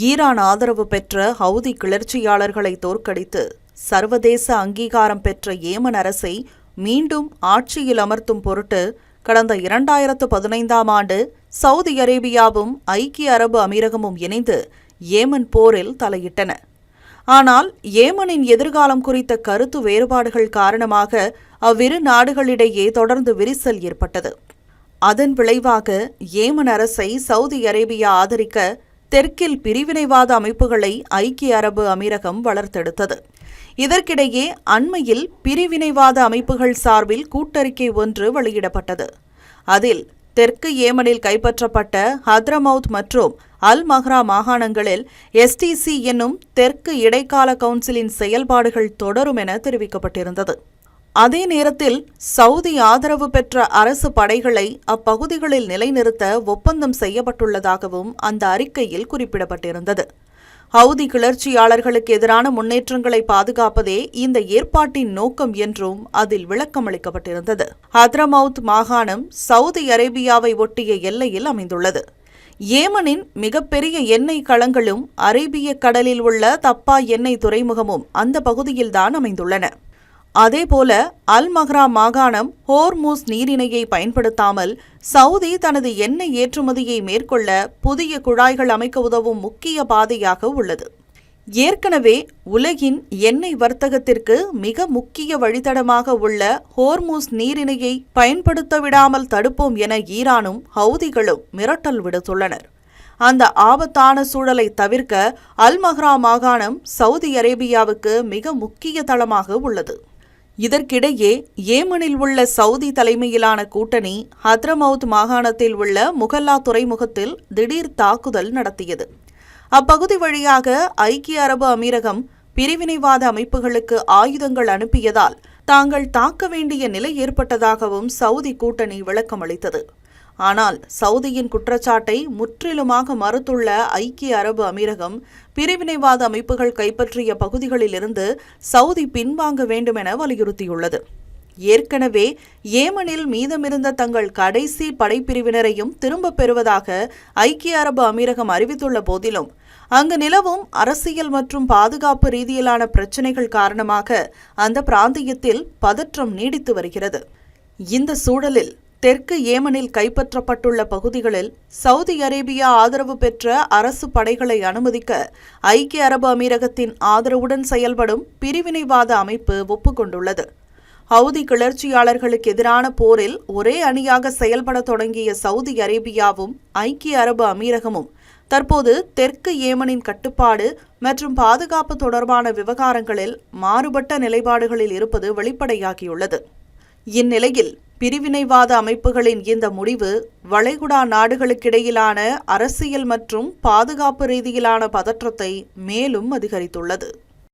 Iran ஆதரவு பெற்ற Houthi கிளர்ச்சியாளர்களை தோற்கடித்து சர்வதேச அங்கீகாரம் பெற்ற ஏமன் அரசை மீண்டும் ஆட்சியில் அமர்த்தும் பொருட்டு கடந்த இரண்டாயிரத்து பதினைந்தாம் ஆண்டு சவுதி அரேபியாவும் ஐக்கிய அரபு அமீரகமும் இணைந்து ஏமன் போரில் தலையிட்டன. ஆனால் ஏமனின் எதிர்காலம் குறித்த கருத்து வேறுபாடுகள் காரணமாக அவ்விரு நாடுகளிடையே தொடர்ந்து விரிசல் ஏற்பட்டது. அதன் விளைவாக ஏமன் அரசை சவுதி அரேபியா ஆதரிக்க தெற்கில் பிரிவினைவாத அமைப்புகளை ஐக்கிய அரபு அமீரகம் வளர்த்தெடுத்தது. இதற்கிடையே அண்மையில் பிரிவினைவாத அமைப்புகள் சார்பில் கூட்டறிக்கை ஒன்று வெளியிடப்பட்டது. அதில் தெற்கு ஏமனில் கைப்பற்றப்பட்ட ஹத்ரமவுத் மற்றும் அல் மஹ்ரா மாகாணங்களில் எஸ்டிசி என்னும் தெற்கு இடைக்கால கவுன்சிலின் செயல்பாடுகள் தொடரும் என தெரிவிக்கப்பட்டிருந்தது. அதே நேரத்தில் சவுதி ஆதரவு பெற்ற அரசு படைகளை அப்பகுதிகளில் நிலைநிறுத்த ஒப்பந்தம் செய்யப்பட்டுள்ளதாகவும் அந்த அறிக்கையில் குறிப்பிடப்பட்டிருந்தது. ஹவுதி கிளர்ச்சியாளர்களுக்கு எதிரான முன்னேற்றங்களை பாதுகாப்பதே இந்த ஏற்பாட்டின் நோக்கம் என்றும் அதில் விளக்கமளிக்கப்பட்டிருந்தது ஹத்ரமவுத் மாகாணம் சவுதி அரேபியாவை ஒட்டிய எல்லையில் அமைந்துள்ளது. ஏமனின் மிகப்பெரிய எண்ணெய் களங்களும் அரேபிய கடலில் உள்ள தப்பா எண்ணெய் துறைமுகமும் அந்த பகுதியில்தான் அமைந்துள்ளன. அதேபோல அல் மஹ்ரா மாகாணம் ஹோர்மூஸ் நீரிணையை பயன்படுத்தாமல் சவுதி தனது எண்ணெய் ஏற்றுமதியை மேற்கொள்ள புதிய குழாய்கள் அமைக்க உதவும் முக்கிய பாதையாக உள்ளது. ஏற்கனவே உலகின் எண்ணெய் வர்த்தகத்திற்கு மிக முக்கிய வழித்தடமாக உள்ள ஹோர்மூஸ் நீரிணையை பயன்படுத்த விடாமல் தடுப்போம் என ஈரானும் ஹவுதிகளும் மிரட்டல் விடுத்துள்ளனர். அந்த ஆபத்தான சூழலை தவிர்க்க அல் மஹ்ரா மாகாணம் சவுதி அரேபியாவுக்கு மிக முக்கிய தளமாக உள்ளது. இதற்கிடையே ஏமனில் உள்ள சவுதி தலைமையிலான கூட்டணி ஹத்ரமவுத் மாகாணத்தில் உள்ள முகல்லா துறைமுகத்தில் திடீர் தாக்குதல் நடத்தியது. அப்பகுதி வழியாக ஐக்கிய அரபு அமீரகம் பிரிவினைவாத அமைப்புகளுக்கு ஆயுதங்கள் அனுப்பியதால் தாங்கள் தாக்க வேண்டிய நிலை ஏற்பட்டதாகவும் சவுதி கூட்டணி விளக்கமளித்தது. ஆனால் சவுதியின் குற்றச்சாட்டை முற்றிலுமாக மறுத்துள்ள ஐக்கிய அரபு அமீரகம் பிரிவினைவாத அமைப்புகள் கைப்பற்றிய பகுதிகளிலிருந்து சவுதி பின்வாங்க வேண்டும் என வலியுறுத்தியுள்ளது. ஏற்கனவே ஏமனில் மீதமிருந்த தங்கள் கடைசி படைப்பிரிவினரையும் திரும்பப் பெறுவதாக ஐக்கிய அரபு அமீரகம் அறிவித்துள்ள போதிலும் அங்கு நிலவும் அரசியல் மற்றும் பாதுகாப்பு ரீதியிலான பிரச்சினைகள் காரணமாக அந்த பிராந்தியத்தில் பதற்றம் நீடித்து வருகிறது. இந்த சூழலில் தெற்கு ஏமனில் கைப்பற்றப்பட்டுள்ள பகுதிகளில் சவுதி அரேபியா ஆதரவு பெற்ற அரசு படைகளை அனுமதிக்க ஐக்கிய அரபு அமீரகத்தின் ஆதரவுடன் செயல்படும் பிரிவினைவாத அமைப்பு ஒப்புக்கொண்டுள்ளது. ஹவுதி கிளர்ச்சியாளர்களுக்கு எதிரான போரில் ஒரே அணியாக செயல்பட தொடங்கிய சவுதி அரேபியாவும் ஐக்கிய அரபு அமீரகமும் தற்போது தெற்கு ஏமனின் கட்டுப்பாடு மற்றும் பாதுகாப்பு தொடர்பான விவகாரங்களில் மாறுபட்ட நிலைப்பாடுகளில் இருப்பது வெளிப்படையாகியுள்ளது. இந்நிலையில் பிரிவினைவாத அமைப்புகளின் இந்த முடிவு வளைகுடா நாடுகளுக்கிடையிலான அரசியல் மற்றும் பாதுகாப்பு ரீதியிலான பதற்றத்தை மேலும் அதிகரித்துள்ளது.